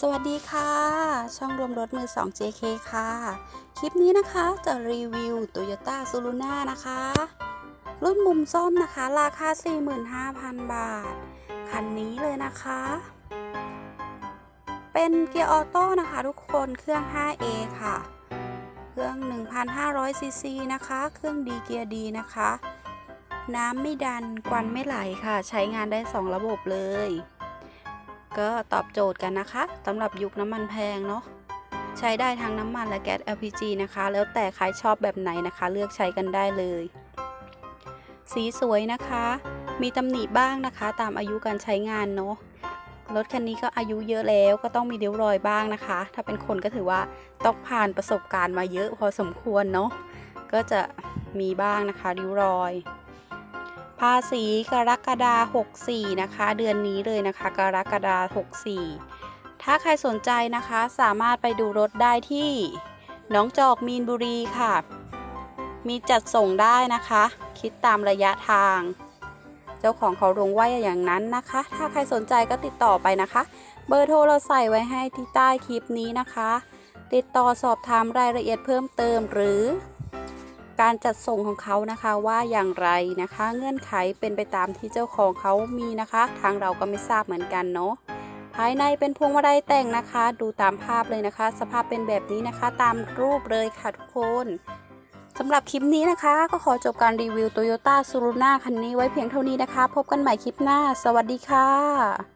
สวัสดีค่ะ ช่องรวมรถมือ 2 JK ค่ะ คลิปนี้นะคะจะรีวิว Toyota s u l u n a นะคะ รุ่นมุมส้มนะคะ ราคา 45,000 บาท คันนี้เลยนะคะ เป็นเกียร์ออโต้นะคะทุกคนเครื่อง 5A ค่ะ เครื่อง 1,500 ซีซีนะคะ เครื่องดีเกียร์ดีนะคะ น้ำไม่ดัน ควันไม่ไหลค่ะ ใช้งานได้ 2 ระบบเลย ก็ตอบโจทย์กันนะคะสำหรับยุคน้ำมันแพงเนาะใช้ได้ทั้งน้ำมันและแก๊ส LPG นะคะ แล้วแต่ใครชอบแบบไหนนะคะ เลือกใช้กันได้เลย สีสวยนะคะ มีตำหนิบ้างนะคะ ตามอายุการใช้งานเนาะรถคันนี้ก็อายุเยอะแล้วก็ต้องมีริ้วรอยบ้างนะคะ ถ้าเป็นคนก็ถือว่าต้องผ่านประสบการณ์มาเยอะพอสมควรเนาะก็จะมีบ้างนะคะริ้วรอยาษีกรกฎาคม64 นะคะ เดือนนี้เลยนะคะ กรกฎาคม64 ถ้าใครสนใจนะคะสามารถไปดูรถได้ที่หน้องจอกมีนบุรีค่ะ มีจัดส่งได้นะคะ คิดตามระยะทาง เจ้าของเขาลงไว้อย่างนั้นนะคะ ถ้าใครสนใจก็ติดต่อไปนะคะ เบอร์โทรเราใส่ไว้ให้ที่ใต้คลิปนี้นะคะ ติดต่อสอบถามรายละเอียดเพิ่มเติมหรือ การจัดส่งของเขานะคะว่าอย่างไรนะคะ เงื่อนไขเป็นไปตามที่เจ้าของเขามีนะคะ ทางเราก็ไม่ทราบเหมือนกันเนาะภายในเป็นพวงมาลัยแต่งนะคะ ดูตามภาพเลยนะคะ สภาพเป็นแบบนี้นะคะ ตามรูปเลยค่ะทุกคนสำหรับคลิปนี้นะคะ ก็ขอจบการรีวิว Toyota s u r u n a คันนี้ไว้เพียงเท่านี้นะคะ พบกันใหม่คลิปหน้า สวัสดีค่ะ